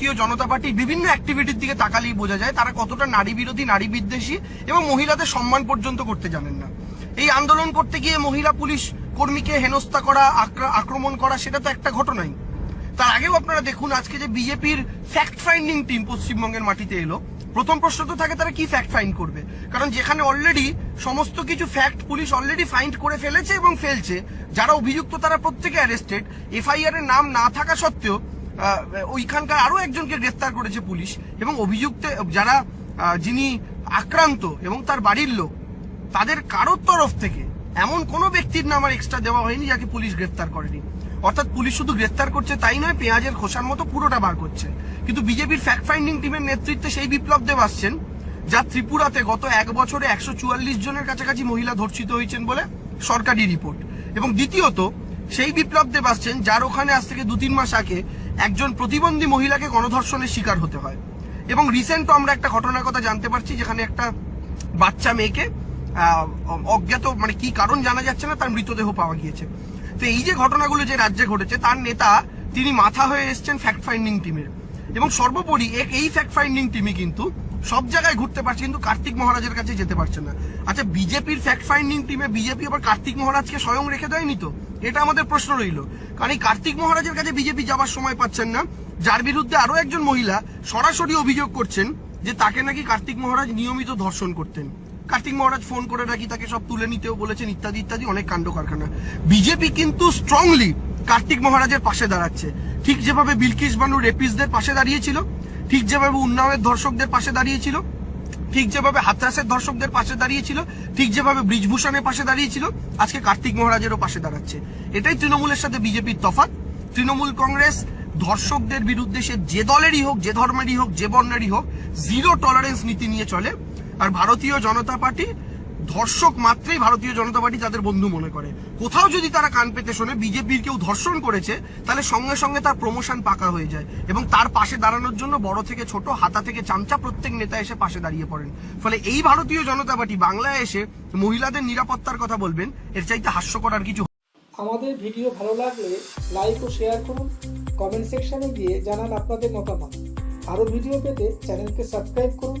ভারতীয় জনতা পার্টির বিভিন্ন অ্যাক্টিভিটির দিকে তাকালেই বোঝা যায় তারা কতটা নারী বিরোধী নারী বিদ্বেষী এবং মহিলাদের সম্মান পর্যন্ত করতে জানেন না। এই আন্দোলন করতে গিয়ে মহিলা পুলিশ কর্মীকে হেনস্থা করা, আক্রা- আক্রমণ করা, সেটা তো একটা ঘটনাই। তার আগেও আপনারা দেখুন আজকে যে বিজেপির ফ্যাক্ট ফাইন্ডিং টিম পশ্চিমবঙ্গের মাটিতে এলো। প্রথম প্রশ্ন তো থাকে তারা কি ফ্যাক্ট ফাইন্ড করবে? কারণ যেখানে অলরেডি সমস্ত কিছু ফ্যাক্ট পুলিশ অলরেডি ফাইন্ড করে ফেলেছে এবং ফেলছে, যারা অভিযুক্ত তারা প্রত্যেকে অ্যারেস্টেড এফআইআর এর নাম না থাকা সত্ত্বেও ওইখানকার আরও একজনকে গ্রেফতার করেছে পুলিশ এবং অভিযুক্ত, যারা যিনি আক্রান্ত এবং তার বাড়ির লোক, তাদের কারোর তরফ থেকে এমন কোনো ব্যক্তির নাম আর এক্সট্রা দেওয়া হয়নি যাকে পুলিশ গ্রেফতার করেনি। অর্থাৎ পুলিশ শুধু গ্রেফতার করছে তাই নয়, পেঁয়াজের খোসার মতো পুরোটা বার করছে। কিন্তু বিজেপির ফ্যাক্ট ফাইন্ডিং টিমের নেতৃত্বে সেই বিপ্লব দেব আসছেন, যা ত্রিপুরাতে গত এক বছরে একশো চুয়াল্লিশ জনের কাছাকাছি মহিলা ধর্ষিত হয়েছেন বলে সরকারি রিপোর্ট। এবং দ্বিতীয়ত, সেই বিপ্লব দেব আসছেন, যার ওখানে আজ থেকে দু তিন মাস আগে একজন প্রতিবন্ধী মহিলাকে গণধর্ষণের শিকার হতে হয়। এবং রিসেন্ট আমরা একটা ঘটনার কথা জানতে পারছি, যেখানে একটা বাচ্চা মেয়েকে অজ্ঞাত মানে কি কারণ জানা যাচ্ছে না, তার মৃতদেহ পাওয়া গিয়েছে। তো এই যে ঘটনাগুলো যে রাজ্যে ঘটেছে, তার নেতা, তিনি মাথা হয়ে এসছেন ফ্যাক্ট ফাইন্ডিং টিমের এবং সর্বোপরি এই ফ্যাক্ট ফাইন্ডিং টিমই কিন্তু সব জায়গায় ঘুরতে পারছে, কিন্তু কার্তিক মহারাজের কাছে যেতে পারছে না। আচ্ছা বিজেপির ফ্যাক্ট ফাইন্ডিং টিমে বিজেপি আবার কার্তিক মহারাজকে স্বয়ং রেখে দেয়নি তো? এটা আমাদের প্রশ্ন রইল। কারণ এই কার্তিক মহারাজের কাছে বিজেপি যাবার সময় পাচ্ছেন না। যার বিরুদ্ধে আরও একজন মহিলা সরাসরি অভিযোগ করছেন যে তাকে নাকি কার্তিক মহারাজ নিয়মিত ধর্ষণ করতেন। কার্তিক মহারাজ ফোন করে নাকি তাকে সব তুলে নিতেও বলেছেন, ইত্যাদি ইত্যাদি, অনেক কাণ্ড কারখানা। বিজেপি কিন্তু স্ট্রংলি কার্তিক মহারাজের পাশে দাঁড়াচ্ছে। ঠিক যেভাবে বিলকিস বানু রেপিসদের পাশে দাঁড়িয়েছিল ঠিক যেভাবে উন্নাওয়ের ধর্ষকদের পাশে দাঁড়িয়েছিল, ঠিক যেভাবে হাতরাসের দর্শকদের পাশে দাঁড়িয়েছিল, ঠিক যেভাবে ব্রিজভূষণের পাশে দাঁড়িয়েছিল, আজকে কার্তিক মহারাজেরও পাশে দাঁড়াচ্ছে। এটাই তৃণমূলের সাথে বিজেপির তফাত তৃণমূল কংগ্রেস ধর্ষকদের বিরুদ্ধে সে যে দলেরই হোক, যে ধর্মেরই হোক, যে বর্ণেরই হোক জিরো টলারেন্স নীতি নিয়ে চলে। আর ভারতীয় জনতা পার্টি ধর্ষক মাত্রই ভারতীয় জনতা পার্টি তাদের বন্ধু মনে করে। কোথাও যদি তারা কান পেতে শোনে, বিজেপির কেউ ধর্ষণ করেছে, তাহলে সঙ্গে সঙ্গে তার প্রমোশন পাকা হয়ে যায় এবং তার পাশে দাঁড়ানোর জন্য বড় থেকে ছোট, হাতা থেকে চামচা প্রত্যেক নেতা এসে পাশে দাঁড়িয়ে পড়েন। ফলে এই ভারতীয় জনতা পার্টি বাংলায় এসে মহিলাদের নিরাপত্তার কথা বলবেন, এর চাইতে হাস্যকর আর কিছু আমাদের ভিডিও ভালো লাগলে লাইক ও শেয়ার করুন কমেন্ট সেকশনে গিয়ে জানান আপনাদের মতামত। আরও ভিডিও পেতে চ্যানেলকে সাবস্ক্রাইব করুন।